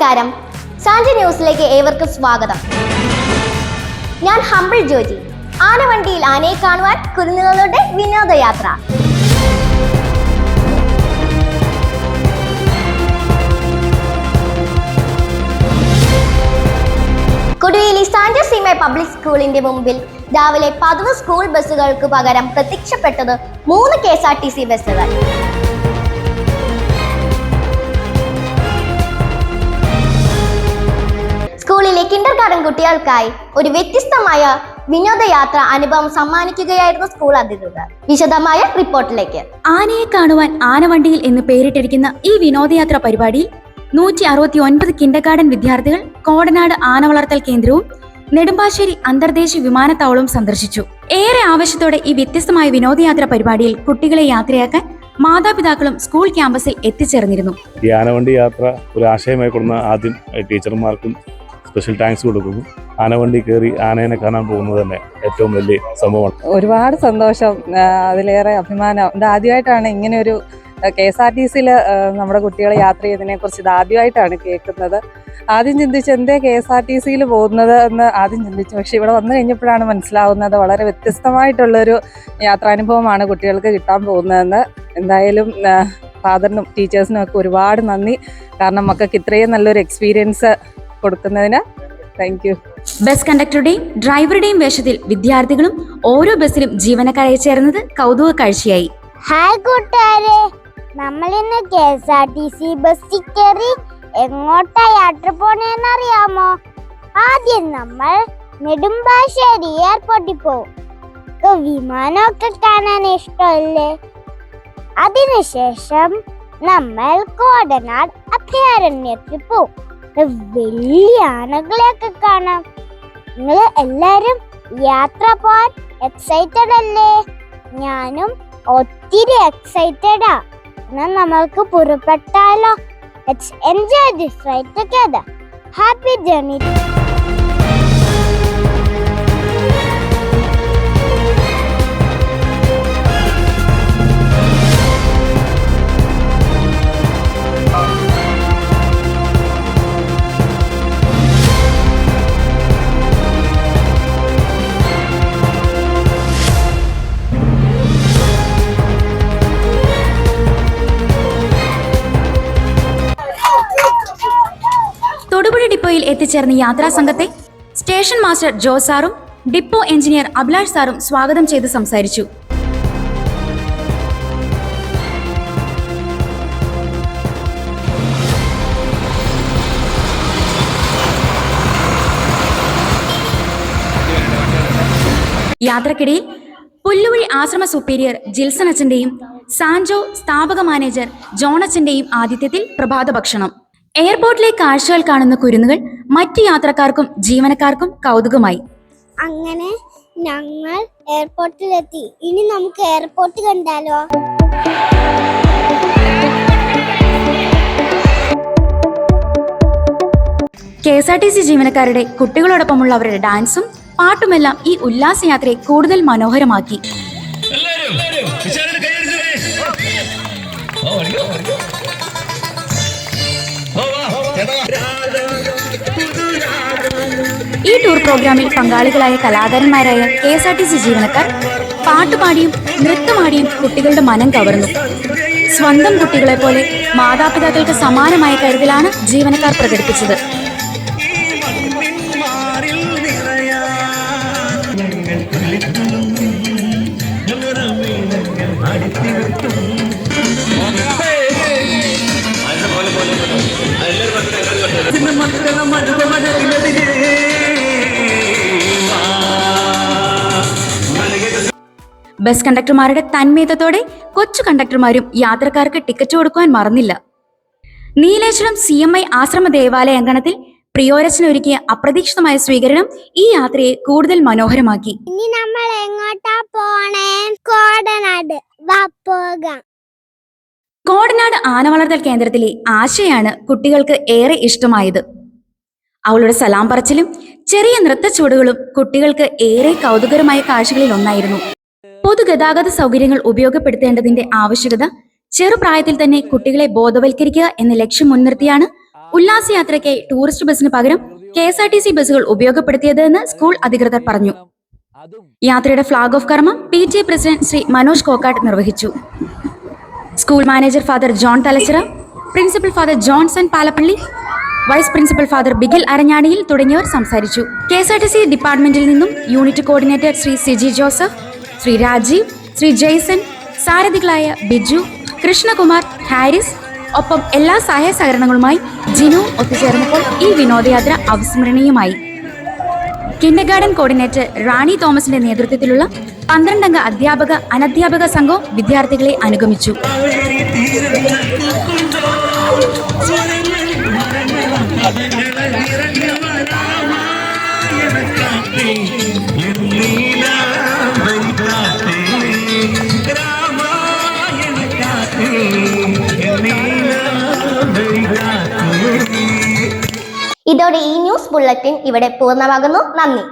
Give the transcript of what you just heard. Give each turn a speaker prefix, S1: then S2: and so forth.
S1: നമസ്കാരം. സാഞ്ചി ന്യൂസിലേക്ക് ഏവർക്കും സ്വാഗതം. ഞാൻ ഹംബിൾ ജോജി ആനവണ്ടിയിൽ ആനയെ കാണുവാൻ കുരുന്നുകളുടെ വിനോദയാത്ര. കൊടുവേലി സാഞ്ച സീമ പബ്ലിക് സ്കൂളിന്റെ മുമ്പിൽ രാവിലെ പതിവ് സ്കൂൾ ബസ്സുകൾക്ക് പകരം പ്രത്യക്ഷപ്പെട്ടത് മൂന്ന് K S R T C ബസ്സുകൾ. കിൻഡർ ഗാർഡൻ കുട്ടികൾക്കായി ഒരു വ്യത്യസ്തമായ വിനോദയാത്ര അനുഭവം സമ്മാനിക്കുകയായിരുന്നു സ്കൂൾ അധികൃതർ. വിശദമായ റിപ്പോർട്ടിലേക്ക്.
S2: ആനയെ കാണുവാൻ ആനവണ്ടിയിൽ എന്ന് പേരിട്ടിരിക്കുന്ന ഈ വിനോദയാത്ര പരിപാടിയിൽ നൂറ്റി അറുപത്തി ഒൻപത് കിൻഡർഗാർഡൻ വിദ്യാർത്ഥികൾ കോടനാട് ആന വളർത്തൽ കേന്ദ്രവും നെടുമ്പാശ്ശേരി അന്തർദേശീയ വിമാനത്താവളവും സന്ദർശിച്ചു. ഏറെ ആവശ്യത്തോടെ ഈ വ്യത്യസ്തമായ വിനോദയാത്ര പരിപാടിയിൽ കുട്ടികളെ യാത്രയാക്കാൻ മാതാപിതാക്കളും സ്കൂൾ ക്യാമ്പസിൽ എത്തിച്ചേർന്നിരുന്നു.
S3: ഈ ആനവണ്ടി യാത്ര ഒരു ആശയമായി കൊടുക്കുന്ന ആദ്യം ടീച്ചർമാർക്കും സ്പെഷ്യൽ താങ്ക്സ് കൊടുക്കുന്നു. ആനവണ്ടി കയറി ആനേനെ കാണാൻ പോകുന്നത് തന്നെ ഏറ്റവും വലിയ സംഭവമാണ്.
S4: ഒരുപാട് സന്തോഷം അതിലേറെ അഭിമാനം. ഇത് ആദ്യമായിട്ടാണ് ഇങ്ങനെ ഒരു കെ എസ് ആർ ടി സിയിൽ നമ്മുടെ കുട്ടികൾ യാത്ര ചെയ്തതിനെ കുറിച്ച് ഇത് ആദ്യമായിട്ടാണ് കേൾക്കുന്നത്. ആദ്യം ചിന്തിച്ച് എന്തേ കെ എസ് ആർ ടി സിയിൽ പോകുന്നത് എന്ന് ആദ്യം ചിന്തിച്ചു. പക്ഷെ ഇവിടെ വന്നു കഴിഞ്ഞപ്പോഴാണ് മനസ്സിലാവുന്നത് വളരെ വ്യത്യസ്തമായിട്ടുള്ളൊരു യാത്രാനുഭവമാണ് കുട്ടികൾക്ക് കിട്ടാൻ പോകുന്നതെന്ന്. എന്തായാലും ഫാദറിനും ടീച്ചേഴ്സിനും ഒക്കെ ഒരുപാട് നന്ദി. കാരണം മക്കൾക്ക് ഇത്രയും നല്ലൊരു എക്സ്പീരിയൻസ് കൊടുക്കുന്നതിന് താങ്ക് യു
S2: ബസ് കണ്ടക്ടറുടെയും ഡ്രൈവറുടെയും വേഷത്തിൽ വിദ്യാർത്ഥികളും ഓരോ ബസ്സിലും ജീവനക്കാരായി ചേർന്നത് കൗതുക കാഴ്ചയായി
S5: ഹായ് കൂട്ടുകാരെ നമ്മൾ ഇന്ന് K S R T C ബസ്സിൽ കയറി എങ്ങോട്ടാ യാത്ര പോണേന്ന് അറിയാമോ ആദ്യം നമ്മൾ നെടുമ്പാശ്ശേരി എയർപോർട്ടിൽ പോകും വിമാനമൊക്കെ കാണാൻ ഇഷ്ടമല്ലേ? അതിനുശേഷം നമ്മൾ കോടനാട് അഭയാരണ്യത്തിൽ പോകും വലിയ ആനകളെയൊക്കെ കാണാം. നിങ്ങൾ എല്ലാരും യാത്ര പോവാൻ എക്സൈറ്റഡ് അല്ലേ? ഞാനും ഒത്തിരി എക്സൈറ്റഡാ എന്നാ നമ്മൾക്ക് പുറപ്പെട്ടാലോ? Enjoy this ride together happy journey
S2: ഡിപ്പോയിൽ എത്തിച്ചേർന്ന യാത്രാ സംഘത്തെ സ്റ്റേഷൻ മാസ്റ്റർ ജോ സാറും ഡിപ്പോ എഞ്ചിനീയർ അഭിലാഷ് സാറും സ്വാഗതം ചെയ്ത് സംസാരിച്ചു. യാത്രക്കിടയിൽ പുല്ലുവഴി ആശ്രമ സുപ്പീരിയർ ജിൽസൺ അച്ഛന്റെയും സാൻജോ സ്ഥാപക മാനേജർ ജോണച്ചന്റെയും ആതിഥ്യത്തിൽ പ്രഭാത ഭക്ഷണം. എയർപോർട്ടിലെ കാഴ്ചകൾ കാണുന്ന കുരുന്നുകൾ മറ്റു യാത്രക്കാർക്കും ജീവനക്കാർക്കും കൗതുകമായി.
S5: അങ്ങനെ ഞങ്ങൾ എയർപോർട്ടിലെത്തി. ഇനി നമുക്ക് എയർപോർട്ട് കണ്ടാലോ?
S2: K S R T C ജീവനക്കാരുടെ കുട്ടികളോടൊപ്പമുള്ള അവരുടെ ഡാൻസും പാട്ടുമെല്ലാം ഈ ഉല്ലാസയാത്രയെ കൂടുതൽ മനോഹരമാക്കി.
S6: എല്ലാരും
S2: ഈ ടൂർ പ്രോഗ്രാമിൽ പങ്കാളികളായ കലാകാരന്മാരായ K S R T C ജീവനക്കാർ പാട്ടുപാടിയും നൃത്തമാടിയും കുട്ടികളുടെ മനം കവർന്നു. സ്വന്തം കുട്ടികളെ പോലെ മാതാപിതാക്കൾക്ക് സമാനമായ കരുതലാണ് ജീവനക്കാർ പ്രകടിപ്പിച്ചത്. ബസ് കണ്ടക്ടർമാരുടെ തന്മയത്തോടെ കൊച്ചു കണ്ടക്ടർമാരും യാത്രക്കാർക്ക് ടിക്കറ്റ് കൊടുക്കുവാൻ മറന്നില്ല. നീലേശ്വരം സി എം ഐ ആശ്രമ ദേവാലയ അങ്കണത്തിൽ പ്രിയോരച്ചന ഒരുക്കിയ അപ്രതീക്ഷിതമായ സ്വീകരണം ഈ യാത്രയെ കൂടുതൽ മനോഹരമാക്കി.
S5: ഇനി നമ്മൾ എങ്ങോട്ടാ പോണേ? കോടനാട്.
S2: കോടനാട് ആനവളർത്തൽ കേന്ദ്രത്തിലെ ആശയാണ് കുട്ടികൾക്ക് ഏറെ ഇഷ്ടമായത്. അവളുടെ സലാം പറച്ചിലും ചെറിയ നൃത്തച്ചുവടുകളും കുട്ടികൾക്ക് ഏറെ കൗതുകരമായ കാഴ്ചകളിൽ ഒന്നായിരുന്നു. പൊതുഗതാഗത സൗകര്യങ്ങൾ ഉപയോഗപ്പെടുത്തേണ്ടതിന്റെ ആവശ്യകത ചെറുപ്രായത്തിൽ തന്നെ കുട്ടികളെ ബോധവൽക്കരിക്കുക എന്ന ലക്ഷ്യം മുൻനിർത്തിയാണ് ഉല്ലാസയാത്രയ്ക്കായി ടൂറിസ്റ്റ് ബസിന് പകരം K S R T C ബസ്സുകൾ ഉപയോഗപ്പെടുത്തിയതെന്ന് സ്കൂൾ അധികൃതർ പറഞ്ഞു. യാത്രയുടെ ഫ്ളാഗ് ഓഫ് കർമ്മം P T president Shri Manoj Kokkat നിർവഹിച്ചു. School manager father John Thalachira principal father Johnson Palappally vice principal father Bigil Aranjaniyil തുടങ്ങിയവർ സംസാരിച്ചു. K S R T C ഡിപ്പാർട്ട്മെന്റിൽ നിന്നും unit coordinator Shri Siji Joseph Shri Rajeev Shri Jaison സാരഥികളായ Biju Krishnakumar Haris ഒപ്പം എല്ലാ സഹായ സഹകരണങ്ങളുമായി ജിനു ഒത്തുചേർന്നപ്പോൾ ഈ വിനോദയാത്ര അവിസ്മരണീയമായി കിൻഡർ ഗാർഡൻ കോർഡിനേറ്റർ റാണി തോമസിന്റെ നേതൃത്വത്തിലുള്ള പന്ത്രണ്ടംഗ അധ്യാപക അനധ്യാപക സംഘവും വിദ്യാർത്ഥികളെ അനുഗമിച്ചു
S1: ഇതോടെ ഈ ന്യൂസ് ബുള്ളറ്റിൻ ഇവിടെ പൂർണമാകുന്നു. നന്ദി.